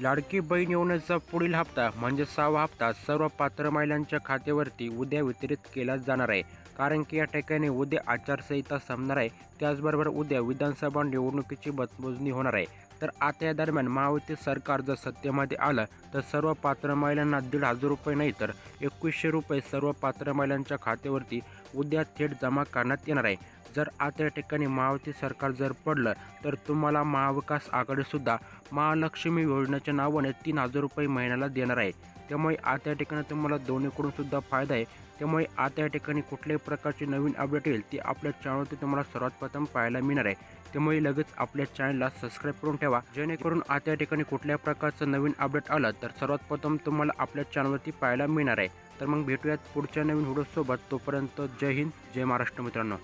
लाडकी बहीण योजनेचा पुढील हप्ता म्हणजे सहावा हप्ता सर्व पात्र महिलांच्या खात्यावरती उद्या वितरित केला जाणार आहे. कारण की या ठिकाणी उद्या आचारसंहिता संपणार आहे. त्याचबरोबर उद्या विधानसभा निवडणुकीची मतमोजणी होणार आहे. तर आता या दरम्यान महायुती सरकार जर सत्तेमध्ये आलं तर सर्व पात्र महिलांना दीड हजार रुपये नाही तर एकवीसशे रुपये सर्व पात्र महिलांच्या खात्यावरती उद्या थेट जमा करण्यात येणार आहे. जर आता या ठिकाणी महावती सरकार जर पडलं तर तुम्हाला महाविकास आघाडीसुद्धा महालक्ष्मी योजनेच्या नावाने तीन हजार रुपये महिन्याला देणार आहे. त्यामुळे आता या ठिकाणी तुम्हाला दोन्हीकडून सुद्धा फायदा आहे. त्यामुळे आता या ठिकाणी कुठल्याही प्रकारची नवीन अपडेट येईल ती आपल्या चॅनलवरती तुम्हाला सर्वात प्रथम पाहायला मिळणार आहे. त्यामुळे लगेच आपल्या चॅनलला सबस्क्राईब करून ठेवा. जेणेकरून आता या ठिकाणी कुठल्याही प्रकारचं नवीन अपडेट आलं तर सर्वात प्रथम तुम्हाला आपल्या चॅनलवरती पाहायला मिळणार आहे. तर मग भेटूयात पुढच्या नवीन व्हिडिओसोबत. तोपर्यंत जय हिंद जय महाराष्ट्र मित्रांनो.